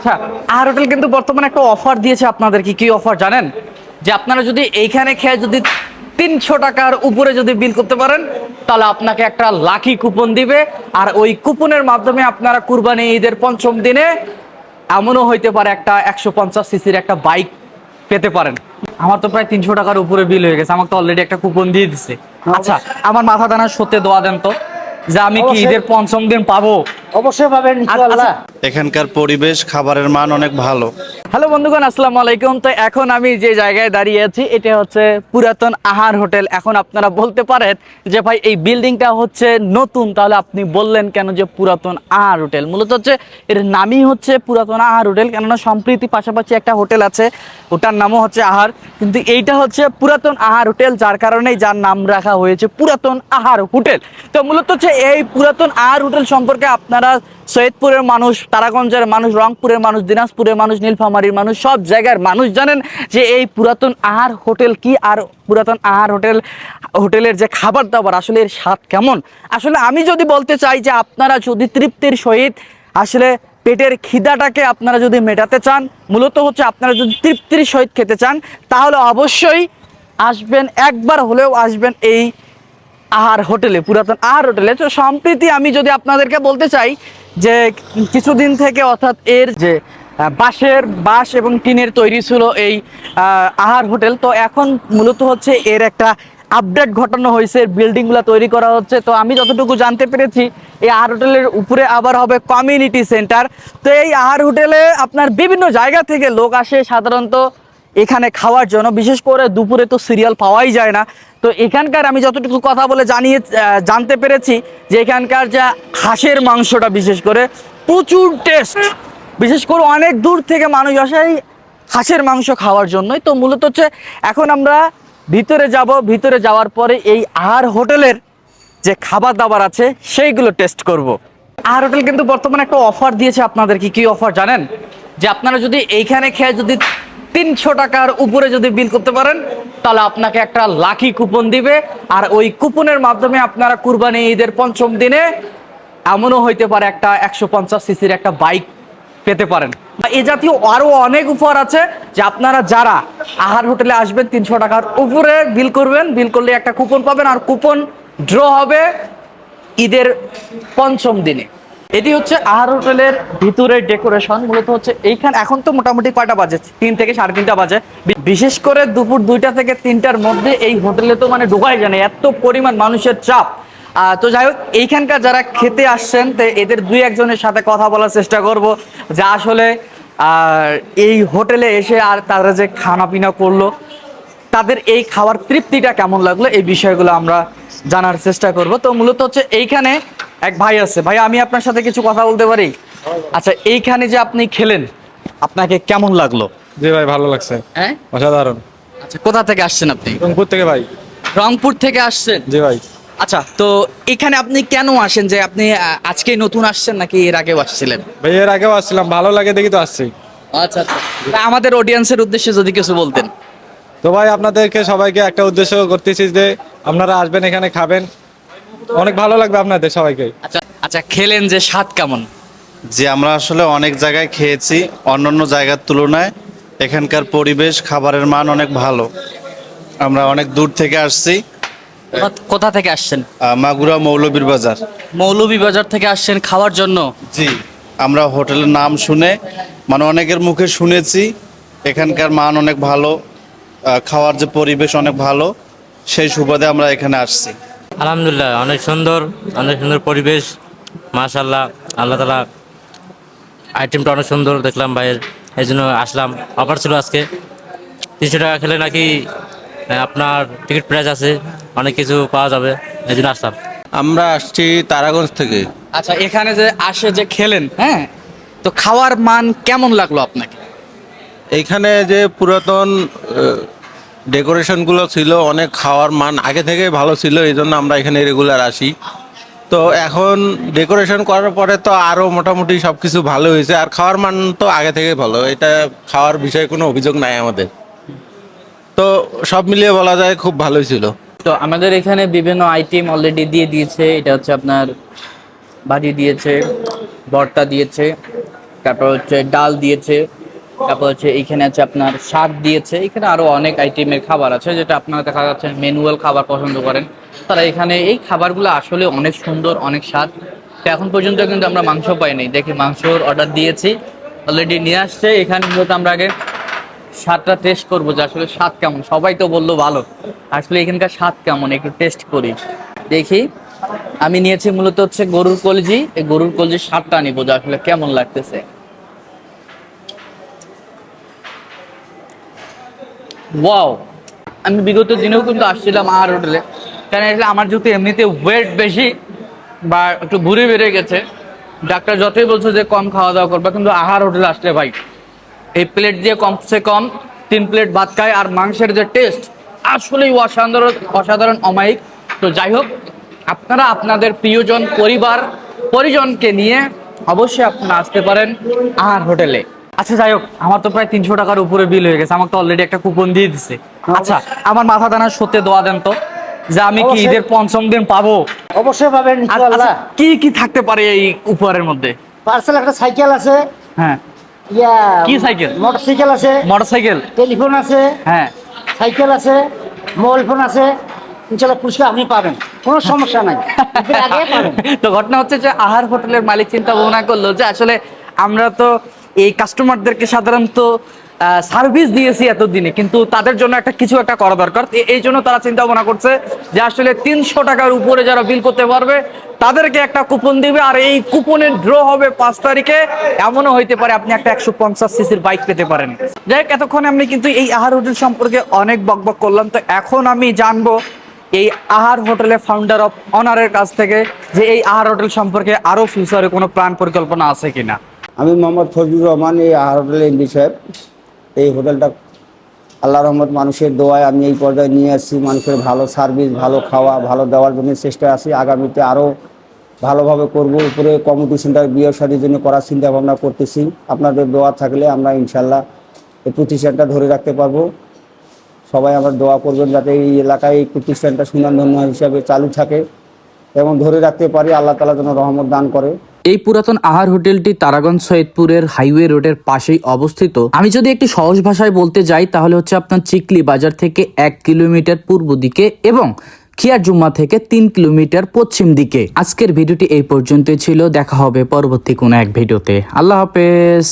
আচ্ছা আর হোটেল কিন্তু বর্তমানে একটা অফার দিয়েছে আপনাদের কি কি অফার জানেন? যে আপনারা যদি এইখানে খেয়ে যদি তিনশো টাকার উপরে যদি বিল করতে পারেন তাহলে আপনাকে একটা লাকি কুপন দিবে। আর ওই কুপনের মাধ্যমে আপনারা কুরবানি ঈদের পঞ্চম দিনে এমনও হইতে পারে একটা একশো পঞ্চাশ সিসির একটা বাইক পেতে পারেন। আমার তো প্রায় তিনশো টাকার উপরে বিল হয়ে গেছে আমাকে তো অলরেডি একটা কুপন দিয়ে দিছে। আচ্ছা আমার মাথা দানা সত্যি দোয়া দেন তো যে আমি কি ঈদের পঞ্চম দিন পাবো? অবশ্যই পাবেন ইনশাআল্লাহ এখানকার পরিবেশ খাবারের মান অনেক ভালো। হ্যালো বন্ধুগণ আসসালামু আলাইকুম। তো এখন আমি যে জায়গায় দাঁড়িয়ে আছি এটা হচ্ছে পুরাতন আহার হোটেল। এখন আপনারা বলতে পারেন যে ভাই এই বিল্ডিংটা হচ্ছে নতুন। তাহলে আপনি বললেন কেন যে পুরাতন আহার হোটেল? মূলত হচ্ছে এর নামই হচ্ছে পুরাতন আহার হোটেল কেননা সম্প্রীতি পাশাপাশি একটা হোটেল আছে। ওটার নামও হচ্ছে আহার। কিন্তু এইটা হচ্ছে পুরাতন আহার হোটেল যার কারণেই যার নাম রাখা হয়েছে পুরাতন আহার হোটেল। তো মূলত হচ্ছে এই পুরাতন আহার হোটেল সম্পর্কে আপনারা সৈয়দপুরের মানুষ, তারাগঞ্জের মানুষ, রংপুরের মানুষ, দিনাজপুরের মানুষ, নীলফামারীর মানুষ, সব জায়গার মানুষ জানেন যে এই পুরাতন আহার হোটেল কি আর পুরাতন আহার হোটেল, হোটেলের যে খাবার দাবার, আসলে এর স্বাদ কেমন? আসলে আমি যদি বলতে চাই যে আপনারা যদি তৃপ্তির সহিত আসলে পেটের খিদাটাকে আপনারা যদি মেটাতে চান, মূলত হচ্ছে আপনারা যদি তৃপ্তির সহিত খেতে চান, তাহলে অবশ্যই আসবেন, একবার হলেও আসবেন এই আহার হোটেলে, পুরাতন আহার হোটেলে। তো সম্প্রীতি আমি যদি আপনাদেরকে বলতে চাই যে কিছুদিন থেকে অর্থাৎ এর যে বাঁশের বাঁশ এবং টিনের তৈরি ছিল এই আহার হোটেল, তো এখন মূলত হচ্ছে এর একটা আপডেট ঘটানো হয়েছে, বিল্ডিংগুলো তৈরি করা হচ্ছে। তো আমি যতটুকু জানতে পেরেছি, এই আহার হোটেলের উপরে আবার হবে কমিউনিটি সেন্টার। তো এই আহার হোটেলে আপনার বিভিন্ন জায়গা থেকে লোক আসে সাধারণত এখানে খাওয়ার জন্য, বিশেষ করে দুপুরে তো সিরিয়াল পাওয়াই যায় না। তো এখানকার আমি যতটুকু কথা বলে জানিয়ে জানতে পেরেছি যে এখানকার যা হাঁসের মাংসটা, বিশেষ করে প্রচুর টেস্ট বিশেষ করে অনেক দূর থেকে মানুষ আসে এই হাঁসের মাংস খাওয়ার জন্যই। তো মূলত হচ্ছে এখন আমরা ভিতরে যাব, ভিতরে যাওয়ার পরে এই আহার হোটেলের যে খাবার দাবার আছে, সেইগুলো টেস্ট করব। আহার হোটেল কিন্তু বর্তমানে একটা অফার দিয়েছে আপনাদের কি অফার জানেন? যে আপনারা যদি এইখানে খেয়ে যদি তিনশো টাকার উপরে যদি বিল করতে পারেন, তাহলে আপনাকে একটা লাকি কুপন দিবে। আর ওই কুপনের মাধ্যমে আপনারা কুরবানি ঈদের পঞ্চম দিনে এমনও হইতে পারে একটা একশো পঞ্চাশ সিসির একটা বাইক পেতে পারেন। বা এ জাতীয় আরও অনেক উপহার আছে যে আপনারা যারা আহার হোটেলে আসবেন, তিনশো টাকার উপরে বিল করবেন। বিল করলে একটা কুপন পাবেন, আর কুপন ড্র হবে ঈদের পঞ্চম দিনে। এটি হচ্ছে আহার হোটেলের ভিতরের ডেকোরেশন, মূলত হচ্ছে এইখানে এখন তো মোটামুটি কয়টা বাজে? তিন থেকে সাড়ে তিনটা বাজে। বিশেষ করে দুপুর দুইটা থেকে তিনটার মধ্যে এই হোটেলে তো মানে ঢোকাই যায় না, এত পরিমাণ মানুষের চাপ। তো যাই হোক, এইখানকার যারা খেতে আসছেন, তো এদের দুই একজনের সাথে কথা বলার চেষ্টা করব, যে আসলে আর এই হোটেলে এসে আর তারা যে খানা পিনা করল তাদের এই খাওয়ার তৃপ্তিটা কেমন লাগল এই বিষয়গুলো আমরা জানার চেষ্টা করব। তো মূলত হচ্ছে এইখানে এক ভাই আছে। ভাই আমি আপনার সাথে কিছু কথা বলতে পারি? আচ্ছা এইখানে যে আপনি খেলেন আপনাকে কেমন লাগল? জি ভাই ভালো লাগছে। হ্যাঁ? অসাধারণ। আচ্ছা কোথা থেকে আসছেন আপনি? রংপুর থেকে ভাই। রংপুর থেকে আসছেন? জি ভাই। আচ্ছা তো এখানে আপনি কেন আসেন? যে আপনি আজকে নতুন আসছেন নাকি এর আগেও আসছিলেন? ভাই এর আগেও আসছিলাম। ভালো লাগে দেখি তো আসছি। আচ্ছা আচ্ছা। আমাদের অডিয়েন্সের উদ্দেশ্যে যদি কিছু বলতেন। তো ভাই আপনাদেরকে সবাইকে একটা উদ্দেশ্য করতেছি যে আপনারা আসবেন এখানে খাবেন। অনেক ভালো লাগবে আপনাদের সবাইকে। আচ্ছা আচ্ছা খেলেন যে স্বাদ কেমন? যে আমরা আসলে অনেক জায়গায় খেয়েছি অন্যান্য জায়গার তুলনায় এখানকার পরিবেশ খাবারের মান অনেক ভালো। আমরা অনেক দূর থেকে আসছি। কোথা- কোথা থেকে আসছেন? আহ, মাগুরা মৌলবীর বাজার। মৌলভীবাজার থেকে আসছেন খাওয়ার জন্য? জি আমরা হোটেলের নাম শুনে মানে অনেকের মুখে শুনেছি এখানকার মান অনেক ভালো। খাওয়ার যে পরিবেশ অনেক ভালো সেই সুবাদে আমরা এখানে আসছি। আলহামদুলিল্লাহ অনেক সুন্দর অনেক সুন্দর পরিবেশ। মাশাল্লাহ আল্লাহ তালা আইটেমটা অনেক সুন্দর দেখলাম ভাইয়ের এই জন্য আসলাম। অফার ছিল আজকে। তিনশো টাকা খেলে নাকি আপনার টিকিট প্রাইস আছে অনেক কিছু পাওয়া যাবে এই জন্য আসলাম। আমরা আসছি তারাগঞ্জ থেকে। আচ্ছা এখানে যে আসে যে খেলেন হ্যাঁ? তো খাওয়ার মান কেমন লাগল আপনাকে? এইখানে যে পুরাতন ডেকোরেশনগুলো ছিল, অনেক খাওয়ার মান আগে থেকে ভালো ছিল, এই জন্য আমরা এখানে রেগুলার আসি। তো এখন ডেকোরেশন করার পরে তো আরও মোটামুটি সব কিছু ভালো হয়েছে, আর খাওয়ার মান তো আগে থেকে ভালো, এটা খাওয়ার বিষয়ে কোনো অভিযোগ নাই আমাদের। তো সব মিলিয়ে বলা যায় খুব ভালোই ছিল। তো আমাদের এখানে বিভিন্ন আইটেম অলরেডি দিয়ে দিয়েছে, এটা হচ্ছে আপনার বাড়ি দিয়েছে ভর্তা দিয়েছে, তারপর হচ্ছে ডাল দিয়েছে তারপর হচ্ছে এইখানে আছে আপনার শাক দিয়েছে। এখানে আরও অনেক আইটেমের খাবার আছে, যেটা আপনারা দেখা যাচ্ছে ম্যানুয়াল খাবার পছন্দ করেন। তারা এখানে এই খাবারগুলো আসলে অনেক সুন্দর, অনেক স্বাদ। এখন পর্যন্ত কিন্তু আমরা মাংস পাইনি। দেখি মাংসর অর্ডার দিয়েছি। অলরেডি নিয়ে আসছে। এখানে মূলত আমরা আগে স্বাদটা টেস্ট করব যে আসলে স্বাদ কেমন। সবাই তো বলল ভালো। আসলে এখানকার স্বাদ কেমন? একটু টেস্ট করি। দেখি। আমি নিয়েছি মূলত হচ্ছে গরুর কলজি। এই গরুর কলজির স্বাদটা নিবো যে আসলে কেমন লাগতেছে। ওয়াও আমি বিগত দিনেও কিন্তু আসছিলাম আর হোটেলে কারণ আসলে আমার যেহেতু এমনিতে ওয়েট বেশি বা একটু ভুঁড়ি বেড়ে গেছে, ডাক্তার যতই বলছে যে কম খাওয়া দাওয়া করবা, কিন্তু আহার হোটেলে আসলে ভাই, এই প্লেট দিয়ে কমসে কম, তিন প্লেট ভাত খায় আর মাংসের যে টেস্ট আসলেই অসাধারণ অসাধারণ, অমায়িক। তো যাই হোক, আপনারা আপনাদের প্রিয়জন পরিবার, পরিজনকে নিয়ে অবশ্যই আপনারা আসতে পারেন আহার হোটেলে আচ্ছা যাই হোক আমার তো প্রায় তিনশো টাকার উপরে বিল হয়ে গেছে। আমাকে তো অলরেডি একটা কুপন দিয়ে দিছে। আচ্ছা আমার মাথা দানা সত্যি দোয়া দেন তো যে আমি কি ঈদের পঞ্চম দিন পাবো? অবশ্যই পাবেন আচ্ছা, ইনশাআল্লাহ। কি কি থাকতে পারে এই উপহারের মধ্যে? পার্সেল একটা সাইকেল আছে। হ্যাঁ। ইয়া কি সাইকেল? মোটরসাইকেল আছে। মোটরসাইকেল। টেলিফোন আছে। হ্যাঁ। সাইকেল আছে। মোবাইল ফোন আছে। ইনশাআল্লাহ পুরস্কার আপনি পাবেন। কোনো সমস্যা নাই। তো ঘটনা হচ্ছে যে আহার হোটেলের মালিক চিন্তা ভাবনা করল যে আসলে আমরা তো এই কাস্টমারদেরকে সাধারণত সার্ভিস দিয়েছি এতদিনে, কিন্তু তাদের জন্য একটা কিছু একটা করা দরকার। এই জন্য তারা চিন্তা ভাবনা করছে যে আসলে তিনশো টাকার উপরে যারা বিল করতে পারবে, তাদেরকে একটা কুপন দিবে, আর এই কুপনের ড্র হবে পাঁচ তারিখে। এমনও হইতে পারে আপনি একটা একশো পঞ্চাশ সিসির বাইক পেতে পারেন। যাই হোক, এতক্ষণে আমি কিন্তু এই আহার হোটেল সম্পর্কে অনেক বকবক করলাম, তো এখন আমি জানব এই আহার হোটেলের ফাউন্ডার অফ অনারের কাছ থেকে যে এই আহার হোটেল সম্পর্কে আরও ফিউচারে কোনো প্ল্যান পরিকল্পনা আছে কিনা। আমি মোহাম্মদ ফজলুর রহমান, এই আহার হোটেল এমডি সাহেব। এই হোটেলটা আল্লাহ রহমত, মানুষের দোয়ায় আমি এই পর্যায়ে নিয়ে আসছি, মানুষের ভালো সার্ভিস ভালো খাওয়া, ভালো দেওয়ার জন্য চেষ্টা আছি। আগামীতে আরও ভালোভাবে করব। উপরে কমিটি সেন্টার বিয়ের জন্য করার চিন্তা ভাবনা করতেছি। আপনাদের দোয়া থাকলে আমরা ইনশাল্লাহ এই প্রতিষ্ঠানটা ধরে রাখতে পারব। সবাই আমার দোয়া করবেন যাতে এই এলাকায় এই প্রতিষ্ঠানটা সুনামধন্য হিসাবে চালু থাকে এবং ধরে রাখতে পারি। আল্লাহ তালা যেন রহমত দান করে। এই পুরাতন আহার হোটেলটি তারাগঞ্জ সৈয়দপুরের হাইওয়ে রোডের পাশেই অবস্থিত। আমি যদি একটি সহজ ভাষায় বলতে যাই, তাহলে হচ্ছে আপনার চিকলি বাজার থেকে এক কিলোমিটার পূর্ব দিকে এবং খিয়া জুম্মা থেকে তিন কিলোমিটার পশ্চিম দিকে। আজকের ভিডিওটি এই পর্যন্তই ছিল। দেখা হবে পরবর্তী কোনো এক ভিডিওতে। আল্লাহ হাফেজ।